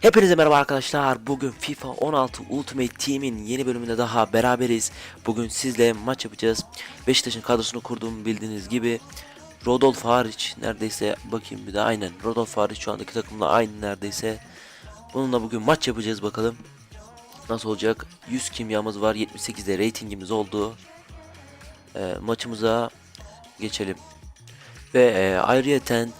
Hepinize merhaba arkadaşlar. Bugün FIFA 16 Ultimate Team'in yeni bölümünde daha beraberiz. Bugün sizle maç yapacağız. Beşiktaş'ın kadrosunu kurduğumu bildiğiniz gibi Rodolfo hariç neredeyse bakayım bir de aynen Rodolfo hariç şu andaki takımla aynı neredeyse. Bununla bugün maç yapacağız bakalım. Nasıl olacak? 100 kimyamız var. 78'de ratingimiz oldu. Ee, maçımıza geçelim. Ve e, ayrıyeten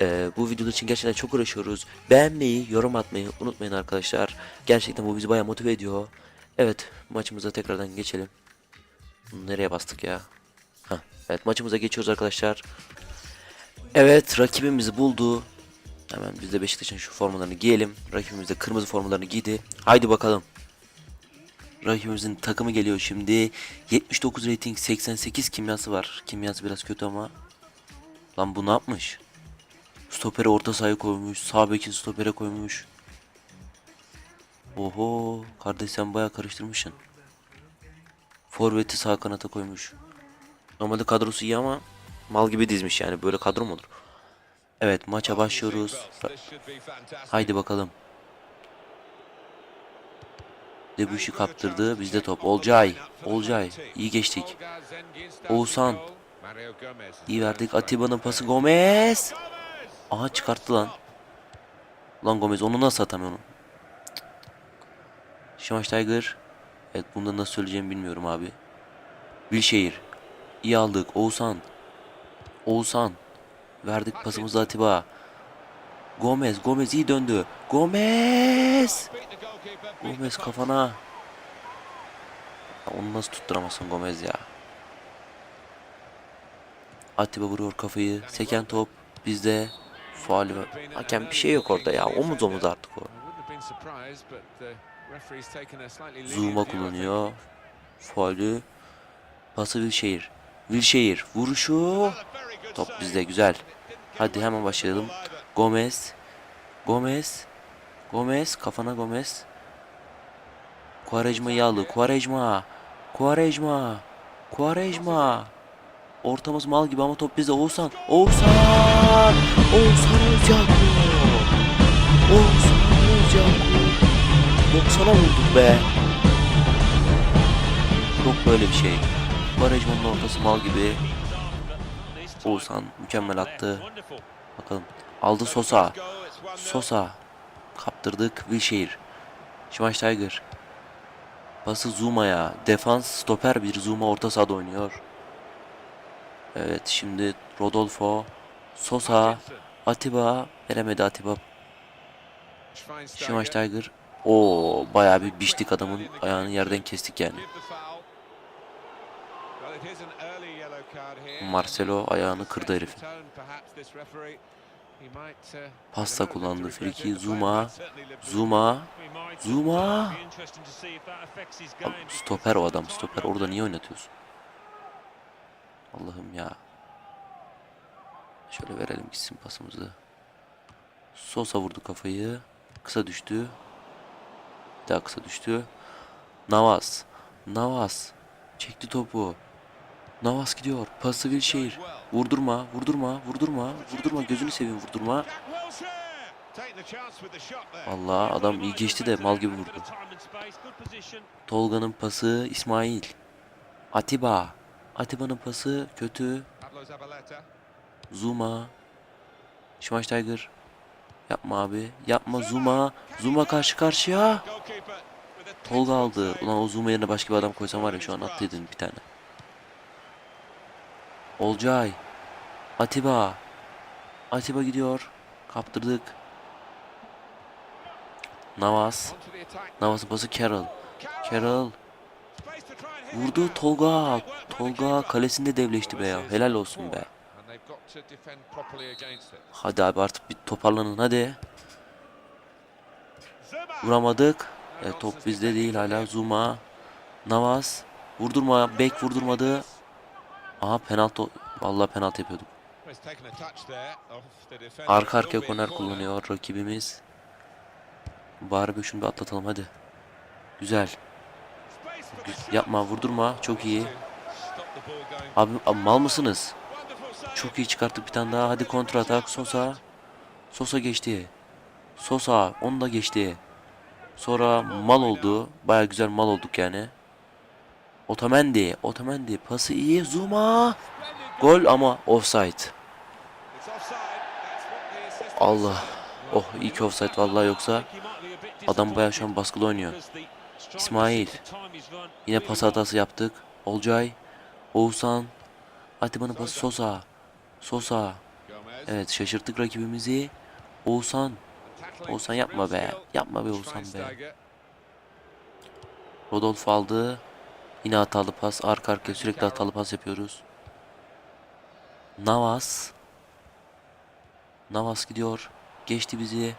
e, bu video için gerçekten çok uğraşıyoruz. Beğenmeyi, yorum atmayı unutmayın arkadaşlar. Gerçekten bu bizi bayağı motive ediyor. Evet maçımıza tekrardan geçelim. Nereye bastık ya? Hah, evet maçımıza geçiyoruz arkadaşlar. Evet rakibimizi buldu. Hemen biz de Beşiktaş'ın şu formalarını giyelim. Rakibimiz de kırmızı formalarını giydi. Haydi bakalım. Rakibimizin takımı geliyor şimdi. 79 rating 88 kimyası var. Kimyası biraz kötü ama. Lan bu ne yapmış? Stopere orta sahaya koymuş. Sağ bekin stopere koymuş. Oho. Kardeş sen baya karıştırmışsın. Forvet'i sağ kanata koymuş. Normalde kadrosu iyi ama mal gibi dizmiş yani. Böyle kadro mu olur? Evet maça başlıyoruz. Haydi bakalım. Debüşü kaptırdı. Bizde top. Olcay. Olcay. İyi geçtik. Oğuzhan. İyi verdik. Atiba'nın pası Gomez. Aha çıkarttı lan. Lan Gomez onu nasıl atamıyor onu? Schweinsteiger. Evet bunda nasıl söyleyeceğimi bilmiyorum abi. Wilshere. İyi aldık. Oğuzhan. Oğuzhan. Verdik pasımızı Atiba. Gomez. Gomez iyi döndü. Gomez. Gomez kafana. Onu nasıl tutturamazsın Gomez ya. Atiba vuruyor kafayı. Seken top bizde. Faali var. Hakem bir şey yok orada ya. Omuz omuz artık o. Zuma kullanıyor. Faulü. Pası Wilshere. Wilshere. Vuruşu. Top bizde güzel. Hadi hemen başlayalım. Gomez. Gomez. Gomez. Kafana Gomez. Quaresma yağlı. Quaresma. Quaresma. Quaresma. Ortamız mal gibi ama top bizde. Oğuzhan. Oğuzhan. Oğuzhan bu. Oğuzhan bu. 90'a vurduk be. Yok böyle bir şey. Quaresma'nın ortası mal gibi. Oğuzhan mükemmel attı. Bakalım. Aldı Sosa. Sosa. Kaptırdık. Wilshere. Schweinsteiger. Pası Zuma'ya. Defans stoper bir Zuma orta sahada oynuyor. Evet şimdi Rodolfo. Sosa. Atiba. Veremedi Atiba. Schweinsteiger. O bayağı bir biçtik adamın ayağını yerden kestik yani. Marcelo ayağını kırdı herifin. Pasta kullandı friki. Zuma. Zuma. Zuma. Stoper o adam stoper. Orada niye oynatıyorsun? Allah'ım ya. Şöyle verelim gitsin pasımızı. Sosa vurdu kafayı. Kısa düştü. Bir daha kısa düştü. Navas. Navas. Çekti topu. Navas gidiyor. Pası Wilshere. Vurdurma, vurdurma, vurdurma, vurdurma. Gözünü seveyim vurdurma. Allah adam iyi geçti de mal gibi vurdu. Tolga'nın pası İsmail. Atiba. Atiba'nın pası kötü. Zuma. Schweinsteiger. Yapma abi. Yapma Zuma. Zuma karşı karşıya. Tolga aldı. Ulan o Zuma yerine başka bir adam koysam var ya şu an attıydın bir tane. Olcay. Atiba. Atiba gidiyor. Kaptırdık. Navas. Navas'ın pası Carroll. Carroll. Vurdu Tolga. Tolga kalesinde devleşti be ya. Helal olsun be. Hadi abi artık bir toparlanın hadi. Vuramadık. E, top bizde değil hala. Zuma. Navas. Vurdurma. Bek vurdurmadı. Aha penaltı. Vallahi penaltı yapıyorduk. Arka arkaya korner kullanıyor rakibimiz. Bari bir şunu bir atlatalım hadi. Güzel. Yapma vurdurma. Çok iyi. Abi, abi mal mısınız? Çok iyi çıkarttık bir tane daha. Hadi kontra atak. Sosa. Sosa geçti. Sosa. Onu da geçti. Sonra mal oldu. Baya güzel mal olduk yani. Otamendi. Otamendi. Pası iyi. Zuma. Gol ama offside. Allah. Oh iyi ki offside vallahi yoksa adam bayağı şu an baskılı oynuyor. İsmail. Yine pas hatası yaptık. Olcay. Oğuzhan. Atiba'nın pası Sosa. Sosa. Evet şaşırttık rakibimizi. Oğuzhan. Oğuzhan yapma be. Yapma be Oğuzhan be. Rodolf aldı. Yine hatalı pas. Arka arkaya sürekli hatalı pas yapıyoruz. Navas. Navas gidiyor. Geçti bizi.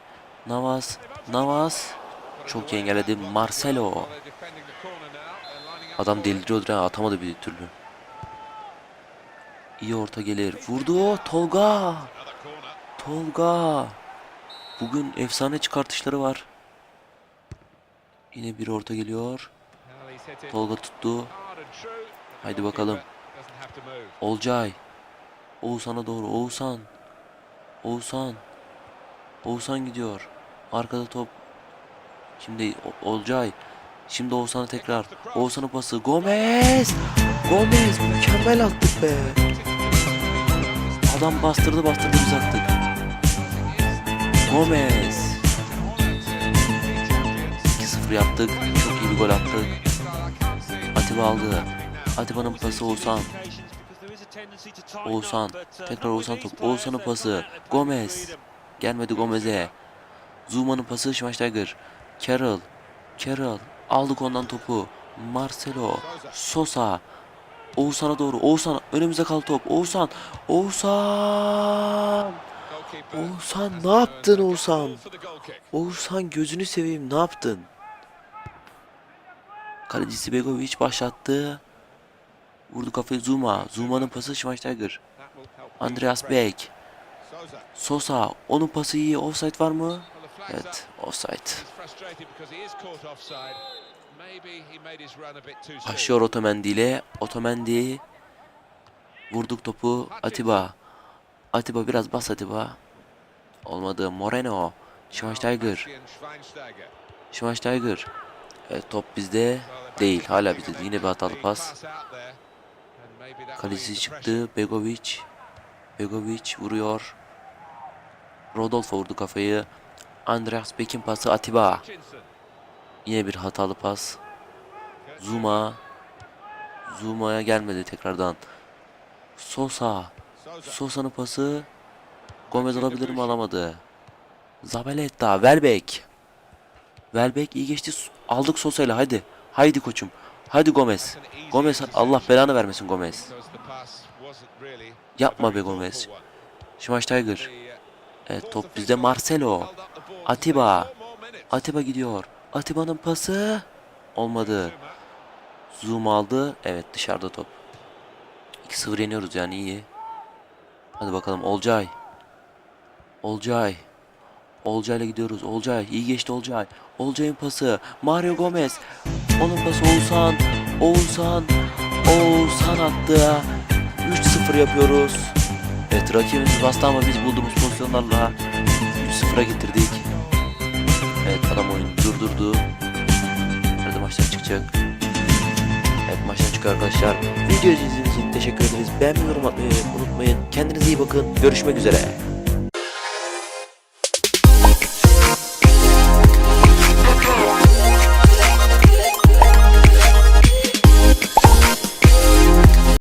Navas. Navas. Çok iyi engelledi. Marcelo. Adam deliriyordu ha atamadı bir türlü. İyi orta gelir. Vurdu. Tolga. Tolga. Bugün efsane çıkartışları var. Yine bir orta geliyor. Tolga tuttu. Haydi bakalım. Olcay. Oğuzhan'a doğru. Oğuzhan. Oğuzhan. Oğuzhan gidiyor. Arkada top. Şimdi O- Olcay. Şimdi Oğuzhan'a tekrar. Oğuzhan'ın pası. Gomez. Gomez. Mükemmel attık be. Adam bastırdı bastırdı biz attık. Gomez. 2-0 yaptık. Çok iyi bir gol attık. Atiba aldı. Atiba'nın pası Oğuzhan. Oğuzhan. Tekrar Oğuzhan top. Oğuzhan'ın pası. Gomez. Gelmedi Gomez'e. Zuma'nın pası Schweinsteiger. Carroll. Carroll. Aldık ondan topu. Marcelo. Sosa. Oğuzhan'a doğru. Oğuzhan önümüze kaldı top. Oğuzhan. Oğuzhan. Oğuzhan ne yaptın Oğuzhan? Oğuzhan gözünü seveyim ne yaptın? Kalecisi Begovic başlattı. Vurdu kafayı Zuma. Zuma'nın pası Schweinsteiger. Andreas Beck. Sosa. Onun pası iyi. Offside var mı? Evet. Offside. Başlıyor Otamendi ile. Otamendi. Vurduk topu. Atiba. Atiba biraz bas Atiba. Olmadı. Moreno. Schweinsteiger. Schweinsteiger. Evet top bizde. Değil. Hala bizde. Yine bir hatalı pas. Kalesi çıktı. Begovic. Begovic vuruyor. Rodolfo vurdu kafayı. Andreas Beck'in pası Atiba. Yine bir hatalı pas. Zuma. Zuma'ya gelmedi tekrardan. Sosa. Sosa'nın pası. Gomez alabilir mi alamadı. Zabeletta. Welbeck. Welbeck iyi geçti. Aldık Sosa'yla hadi. Haydi koçum. Haydi Gomez. Gomez Allah belanı vermesin Gomez. Yapma be Gomez. Schweinsteiger. Evet top bizde Marcelo. Atiba. Atiba gidiyor. Atiba'nın pası. Olmadı. Zoom aldı. Evet dışarıda top. 2-0 yeniyoruz yani iyi. Hadi bakalım Olcay. Olcay. Olcay'la gidiyoruz. Olcay. iyi geçti Olcay. Olcay'ın pası. Mario Gomez. Onun pası Oğuzhan. Oğuzhan. Oğuzhan attı. 3-0 yapıyoruz. Evet rakibimiz bastı ama biz bulduğumuz pozisyonlarla 3-0'a getirdik. Evet adam oyunu durdurdu. Nerede maçtan çıkacak? Evet maçtan çıkıyor arkadaşlar. Video izlediğiniz için teşekkür ederiz. Beğenmeyi yorum atmayı unutmayın. Kendinize iyi bakın. Görüşmek üzere.